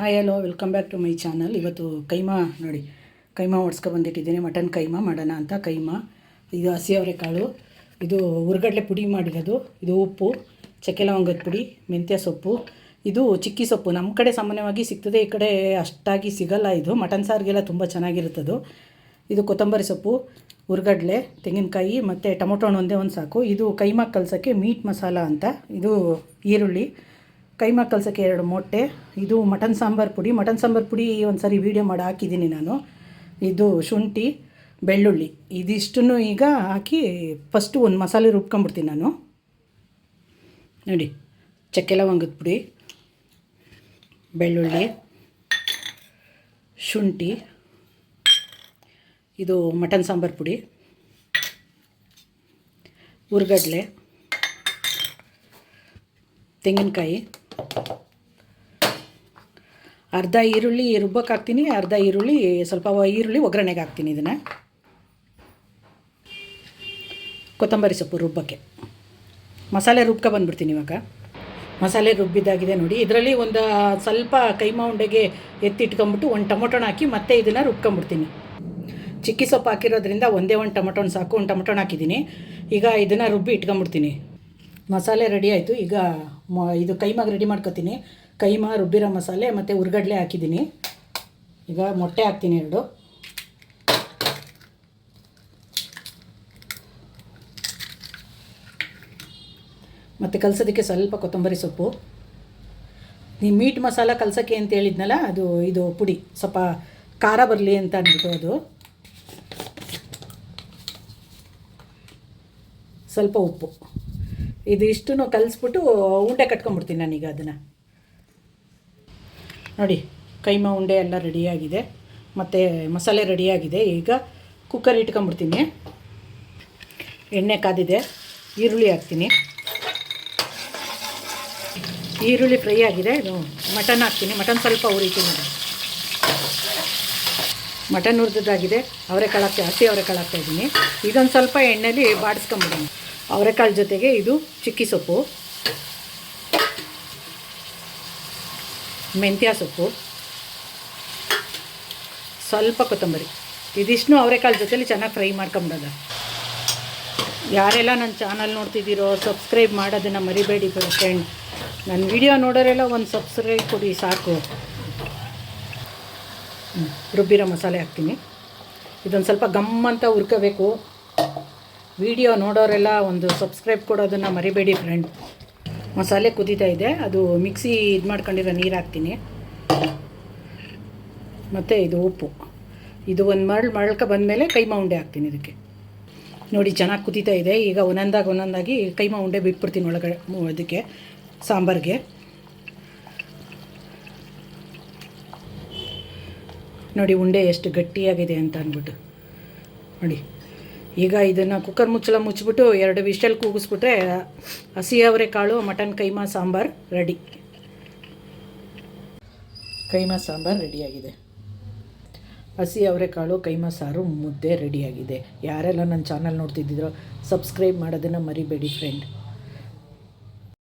Hi, hello, welcome back to my channel. ಇವತ್ತು ಕೈಮಾ ನೋಡಿ, ಕೈಮಾ ಓಡಿಸ್ಕೊ ಬಂದಿಟ್ಟಿದ್ದೀನಿ, ಮಟನ್ ಕೈಮಾ ಮಾಡೋಣ ಅಂತ. ಕೈಮಾ, ಇದು ಹಸಿ ಅವರೆಕಾಳು, ಇದು ಉರ್ಗಡ್ಲೆ ಪುಡಿ ಮಾಡಿರೋದು. ಇದು ಉಪ್ಪು ಚಕ್ಕೆ ಲವಂಗದ ಪುಡಿ, ಮೆಂತ್ಯ ಸೊಪ್ಪು. ಇದು ಚಿಕ್ಕಿ ಸೊಪ್ಪು. ನಮ್ಮ ಕಡೆ ಸಾಮಾನ್ಯವಾಗಿ ಸಿಗ್ತದೆ, ಈ ಕಡೆ ಅಷ್ಟಾಗಿ ಸಿಗಲ್ಲ ಇದು. ಮಟನ್ ಸಾರಿಗೆಲ್ಲ ತುಂಬ ಚೆನ್ನಾಗಿರುತ್ತದು. ಇದು ಕೊತ್ತಂಬರಿ ಸೊಪ್ಪು ಉರ್ಗಡ್ಲೆ ತೆಂಗಿನಕಾಯಿ ಮತ್ತು ಟೊಮೊಟೊ ಹಣ್ಣು ಒಂದೇ ಒಂದು ಸಾಕು. ಇದು ಕೈಮಾ ಕಲ್ಸೋಕ್ಕೆ ಮೀಟ್ ಮಸಾಲ ಅಂತ. ಇದು ಈರುಳ್ಳಿ. ಕೈಮಾ ಕಲ್ಸೋಕ್ಕೆ ಎರಡು ಮೊಟ್ಟೆ, ಇದು ಮಟನ್ ಸಾಂಬಾರು ಪುಡಿ. ಮಟನ್ ಸಾಂಬಾರು ಪುಡಿ ಒಂದು ಸರಿ ವೀಡಿಯೋ ಮಾಡಿ ಹಾಕಿದ್ದೀನಿ ನಾನು. ಇದು ಶುಂಠಿ, ಬೆಳ್ಳುಳ್ಳಿ. ಇದಿಷ್ಟನ್ನು ಈಗ ಹಾಕಿ ಫಸ್ಟು ಒಂದು ಮಸಾಲೆ ರುಬ್ಕೊಂಬಿಡ್ತೀನಿ ನಾನು. ನೋಡಿ ಚಕ್ಕೆ ಲವಂಗದ ಪುಡಿ, ಬೆಳ್ಳುಳ್ಳಿ, ಶುಂಠಿ, ಇದು ಮಟನ್ ಸಾಂಬಾರು ಪುಡಿ, ಉರ್ಗಡ್ಲೆ, ತೆಂಗಿನಕಾಯಿ ಅರ್ಧ ಈರುಳ್ಳಿ ರುಬ್ಬಕ್ಕೆ ಹಾಕ್ತೀನಿ, ಅರ್ಧ ಈರುಳ್ಳಿ ಸ್ವಲ್ಪ ಈರುಳ್ಳಿ ಒಗ್ಗರಣೆಗೆ ಹಾಕ್ತೀನಿ ಇದನ್ನು. ಕೊತ್ತಂಬರಿ ಸೊಪ್ಪು ರುಬ್ಬಕ್ಕೆ. ಮಸಾಲೆ ರುಬ್ಕ ಬಂದ್ಬಿಡ್ತೀನಿ ಇವಾಗ. ಮಸಾಲೆ ರುಬ್ಬಿದ್ದಾಗಿದೆ ನೋಡಿ. ಇದರಲ್ಲಿ ಒಂದು ಸ್ವಲ್ಪ ಕೈಮಾ ಉಂಡೆಗೆ ಎತ್ತಿಟ್ಕೊಂಬಿಟ್ಟು ಒಂದು ಟೊಮೊಟೊನ ಹಾಕಿ ಮತ್ತೆ ಇದನ್ನು ರುಬ್ಕೊಂಬಿಡ್ತೀನಿ ಚಿಕ್ಕಿ ಸೊಪ್ಪು ಹಾಕಿರೋದ್ರಿಂದ ಒಂದೇ ಒಂದು ಟೊಮೊಟೊನ ಸಾಕು, ಒಂದು ಟೊಮೊಟೊನ ಹಾಕಿದ್ದೀನಿ. ಈಗ ಇದನ್ನು ರುಬ್ಬಿ ಇಟ್ಕೊಂಬಿಡ್ತೀನಿ ಮಸಾಲೆ ರೆಡಿ ಆಯಿತು. ಈಗ ಮ ಇದು ಕೈಮಾಗ ರೆಡಿ ಮಾಡ್ಕೊತೀನಿ. ಕೈಮಾ ರುಬ್ಬಿರೋ ಮಸಾಲೆ ಮತ್ತು ಉರ್ಗಡ್ಲೆ ಹಾಕಿದ್ದೀನಿ. ಈಗ ಮೊಟ್ಟೆ ಹಾಕ್ತೀನಿ ಎರಡು. ಮತ್ತು ಕಲಸೋದಕ್ಕೆ ಸ್ವಲ್ಪ ಕೊತ್ತಂಬರಿ ಸೊಪ್ಪು. ನೀವು ಮೀಟ್ ಮಸಾಲ ಕಲಸೋಕ್ಕೆ ಅಂತ ಹೇಳಿದ್ನಲ್ಲ, ಅದು ಇದು ಪುಡಿ, ಸ್ವಲ್ಪ ಖಾರ ಬರಲಿ ಅಂತ ಅಂದ್ಬಿಟ್ಟು ಅದು. ಸ್ವಲ್ಪ ಉಪ್ಪು. ಇದು ಇಷ್ಟು ಕಲಿಸ್ಬಿಟ್ಟು ಉಂಡೆ ಕಟ್ಕೊಂಬಿಡ್ತೀನಿ ನಾನೀಗ ಅದನ್ನು. ನೋಡಿ ಕೈಮಾ ಉಂಡೆ ಎಲ್ಲ ರೆಡಿಯಾಗಿದೆ. ಮತ್ತು ಮಸಾಲೆ ರೆಡಿಯಾಗಿದೆ. ಈಗ ಕುಕ್ಕರ್ ಇಟ್ಕೊಂಬಿಡ್ತೀನಿ ಎಣ್ಣೆ ಕಾದಿದೆ. ಈರುಳ್ಳಿ ಹಾಕ್ತೀನಿ. ಈರುಳ್ಳಿ ಫ್ರೈ ಆಗಿದೆ. ಇದು ಮಟನ್ ಹಾಕ್ತೀನಿ. ಮಟನ್ ಸ್ವಲ್ಪ ಉರಿತೀನಿ ಮಟನ್ ಹುರಿದಾಗಿದೆ ಅವರೆಕಾಳು ಹಾಕ್ತಿ ಹಸಿ ಅವರೆಕಾಳು ಹಾಕ್ತಾ ಇದ್ದೀನಿ. ಇದೊಂದು ಸ್ವಲ್ಪ ಎಣ್ಣೆಲಿ ಬಾಡಿಸ್ಕೊಂಬಿಡೋಣ ಅವರೆಕಾಳು ಜೊತೆಗೆ ಇದು ಚಿಕ್ಕಿ ಸೊಪ್ಪು. ಮೆಂತ್ಯ ಸೊಪ್ಪು, ಸ್ವಲ್ಪ ಕೊತ್ತಂಬರಿ. ಇದಿಷ್ಟು ಅವರೆಕಾಳು ಜೊತೆಲಿ ಚೆನ್ನಾಗಿ ಫ್ರೈ ಮಾಡ್ಕೊಂಬಿಡೋದು. ಯಾರೆಲ್ಲ ನನ್ನ ಚಾನಲ್ ನೋಡ್ತಿದ್ದೀರೋ, ಸಬ್ಸ್ಕ್ರೈಬ್ ಮಾಡೋದನ್ನು ಮರಿಬೇಡಿ ಫ್ರೆಂಡ್. ನನ್ನ ವಿಡಿಯೋ ನೋಡೋರೆಲ್ಲ ಒಂದು ಸಬ್ಸ್ಕ್ರೈಬ್ ಕೊಡಿ, ಸಾಕು. ರುಬ್ಬಿರೋ ಮಸಾಲೆ ಹಾಕ್ತೀನಿ. ಇದೊಂದು ಸ್ವಲ್ಪ ಗಮ್ ಅಂತ ಹುರ್ಕೋಬೇಕು. ವಿಡಿಯೋ ನೋಡೋರೆಲ್ಲ ಒಂದು ಸಬ್ಸ್ಕ್ರೈಬ್ ಕೊಡೋದನ್ನು ಮರಿಬೇಡಿ ಫ್ರೆಂಡ್. ಮಸಾಲೆ ಕುದೀತಾ ಇದೆ. ಅದು ಮಿಕ್ಸಿ ಇದು ಮಾಡ್ಕೊಂಡಿರೋ ನೀರು ಹಾಕ್ತೀನಿ. ಮತ್ತು ಇದು ಉಪ್ಪು. ಇದು ಒಂದು ಮರಳು ಮರಳ್ಕ ಬಂದಮೇಲೆ ಕೈಮಾ ಉಂಡೆ ಹಾಕ್ತೀನಿ ಇದಕ್ಕೆ. ನೋಡಿ, ಚೆನ್ನಾಗಿ ಕುದೀತಾ ಇದೆ. ಈಗ ಒಂದೊಂದಾಗಿ ಒಂದೊಂದಾಗಿ ಕೈಮಾ ಉಂಡೆ ಬಿಟ್ಬಿಡ್ತೀನಿ ಒಳಗಡೆ ಅದಕ್ಕೆ ಸಾಂಬಾರಿಗೆ. ನೋಡಿ, ಉಂಡೆ ಎಷ್ಟು ಗಟ್ಟಿಯಾಗಿದೆ ಅಂತ ಅಂದ್ಬಿಟ್ಟು. ನೋಡಿ. ಈಗ ಇದನ್ನು ಕುಕ್ಕರ್ ಮುಚ್ಚಳ ಮುಚ್ಚಿಬಿಟ್ಟು ಎರಡು ವಿಷಲ್ ಕೂಗಿಸ್ಬಿಟ್ರೆ ಹಸಿ ಅವರೆಕಾಳು ಮಟನ್ ಕೈಮಾ, ಸಾಂಬಾರು ರೆಡಿ ಕೈಮಾ, ಸಾಂಬಾರು ರೆಡಿಯಾಗಿದೆ ಹಸಿ ಅವರೆಕಾಳು ಕೈಮಾ, ಸಾರು, ಮುದ್ದೆ ರೆಡಿಯಾಗಿದೆ ಯಾರೆಲ್ಲ ನನ್ನ ಚಾನಲ್ ನೋಡ್ತಿದ್ದಿದ್ರೋ ಸಬ್ಸ್ಕ್ರೈಬ್ ಮಾಡೋದನ್ನು ಮರಿಬೇಡಿ ಫ್ರೆಂಡ್